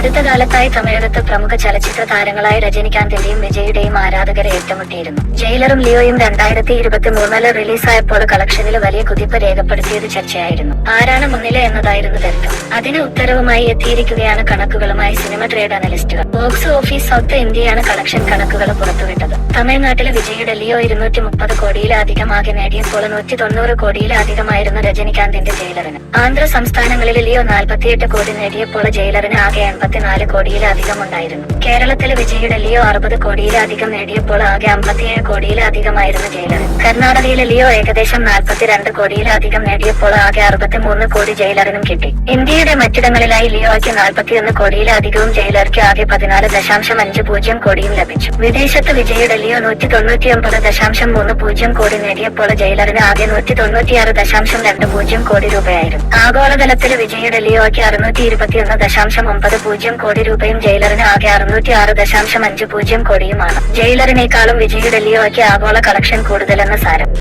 അടുത്ത കാലത്തായി തമിഴകത്ത് പ്രമുഖ ചലച്ചിത്ര താരങ്ങളായ രജനികാന്തിന്റെയും വിജയുടെയും ആരാധകരെ ഏറ്റുമുട്ടിയിരുന്നു. ജയിലറും ലിയോയും രണ്ടായിരത്തി ഇരുപത്തി മൂന്നിൽ റിലീസായപ്പോൾ കളക്ഷനിൽ വലിയ കുതിപ്പ് രേഖപ്പെടുത്തിയത് ചർച്ചയായിരുന്നു. ആരാണ് മുന്നിൽ എന്നതായിരുന്നു തർക്കം. അതിന് ഉത്തരവുമായി എത്തിയിരിക്കുകയാണ് കണക്കുകളുമായി സിനിമ ട്രേഡ് അനലിസ്റ്റുകൾ. ബോക്സ് ഓഫീസ് സൗത്ത് ഇന്ത്യയാണ് കളക്ഷൻ കണക്കുകൾ പുറത്തുവിട്ടത്. തമിഴ്നാട്ടിലെ വിജയുടെ ലിയോ ഇരുന്നൂറ്റി മുപ്പത് കോടിയിലധികം ആകെ നേടിയപ്പോൾ നൂറ്റി തൊണ്ണൂറ് കോടിയിലധികമായിരുന്നു രജനികാന്തിന്റെ ജയിലറിന്. ആന്ധ്ര സംസ്ഥാനങ്ങളിൽ ലിയോ നാൽപ്പത്തിയെട്ട് കോടി നേടിയപ്പോൾ ജയിലറിന് ആകെ എൺപത്തിനാല് കോടിയിലധികം ഉണ്ടായിരുന്നു കേരളത്തിലെ വിജയുടെ ലിയോ അറുപത് കോടിയിലധികം നേടിയപ്പോൾ ആകെ അമ്പത്തിയേഴ് കോടിയിലധികമായിരുന്നു ജയിലർ കർണാടകയിലെ ലിയോ ഏകദേശം നാൽപ്പത്തിരണ്ട് കോടിയിലധികം നേടിയപ്പോൾ ആകെ അറുപത്തിമൂന്ന് കോടി ജയിലറിനും കിട്ടി. ഇന്ത്യയുടെ മറ്റിടങ്ങളിലായി ലിയോയ്ക്ക് നാൽപ്പത്തിയൊന്ന് കോടിയിലധികവും ജയിലർക്ക് ആകെ പതിനാല് ദശാംശം അഞ്ച് പൂജ്യം കോടിയും ലഭിച്ചു. വിദേശത്ത് വിജയുടെ ലിയോ നൂറ്റി തൊണ്ണൂറ്റിയൊമ്പത് ദശാംശം മൂന്ന് പൂജ്യം കോടി നേടിയപ്പോൾ ജയിലറിന് ആകെ നൂറ്റി തൊണ്ണൂറ്റിയാറ് ദശാംശം രണ്ട് പൂജ്യം കോടി രൂപയായിരുന്നു. ആഗോളതലത്തിൽ വിജയുടെ ലിയോയ്ക്ക് അറുന്നൂറ്റി ഇരുപത്തിയൊന്ന് ദശാംശം ഒമ്പത് പൂജ്യം കോടി രൂപയും ജയിലറിന് ആകെ അറുന്നൂറ്റി ആറ് ദശാംശം അഞ്ച് പൂജ്യം കോടിയുമാണ്. ജയിലറിനേക്കാളും വിജയുടെ ലിയോയ്ക്ക് ആഗോള കളക്ഷൻ കൂടുതലെന്ന് സാരം.